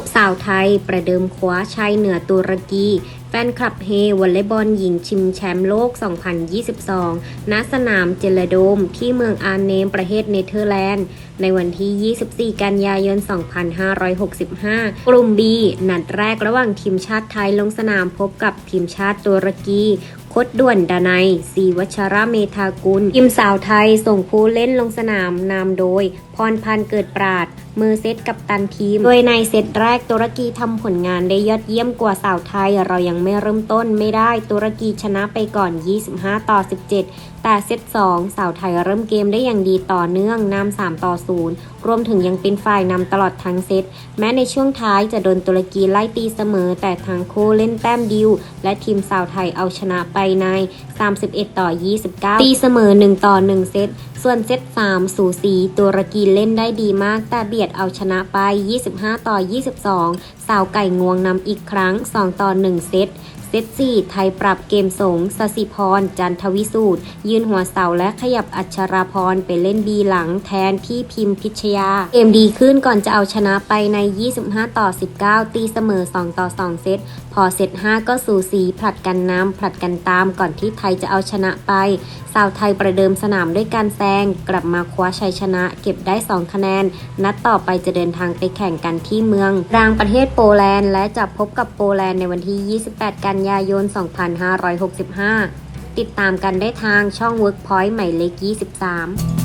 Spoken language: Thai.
บสาวไทย ประเดิมคว้าชัยเหนือตุรกี แฟนคลับเฮวอลเลย์บอลหญิงชิมแชมป์โลก 2022 ณ สนามเจลโดม ที่เมืองอาร์เนม ประเทศเนเธอร์แลนด์ ในวันที่ 24 กันยายน 2565 กลุ่ม B นัดแรกระหว่างทีมชาติไทยลงสนามพบกับทีมชาติตุรกี คดด่วนดานัยศรีวัชระเมธากุลทีมสาวไทยส่งผู้เล่นลงสนามนำโดย พรพันเกิดปราด มือเซตกับตันทีม โดยในเซตแรกตุรกีทำผลงานได้ยอดเยี่ยมกว่าสาวไทย เรายังไม่เริ่มต้นไม่ได้ตุรกีชนะไปก่อน 25 ต่อ 17 แต่เซต2สาวไทยเริ่มเกมได้อย่างดีต่อเนื่องนำ3ต่อ 0 รวมถึงยังเป็นฝ่ายนำตลอดทั้งเซตแม้ในช่วงท้ายจะโดนตุรกีไล่ตีเสมอ แต่ทั้งคู่เล่นแต้มดิว และทีมสาวไทยเอาชนะไปใน 31 ต่อ 29 ตีเสมอ 1 ต่อ 1 เซต ส่วนเซต3 สูสีตุรกีเล่นได้ดีมาก แต่เบียดเอาชนะไป 25 ต่อ 22 สาวไก่งวงนำอีกครั้ง 2 ต่อ 1 เซต เซต4ไทยปรับเกมสงสสิพร จันทวิสูตร ยืนหัวเสาและขยับอัชราพรไปเล่นบีหลังแทนที่พิมพิชยา เกมดีขึ้นก่อนจะเอาชนะไปใน 25 ต่อ 19 ตีเสมอ 2 ต่อ 2 เซต พอเซต5 ก็สูสีผลัดกันน้ำผลัดกันตามก่อนที่ไทยจะเอาชนะไปสาวไทยประเดิมสนามด้วยการแซงกลับมาคว้าชัยชนะ เก็บได้ 2 คะแนน นัดต่อไปจะเดินทางไปแข่งกันที่เมืองรางประเทศโปแลนด์ และจะพบกับโปแลนด์ในวันที่ 28 กันยายน 2565 ติดตามกันได้ทางช่อง Workpoint หมายเลข 23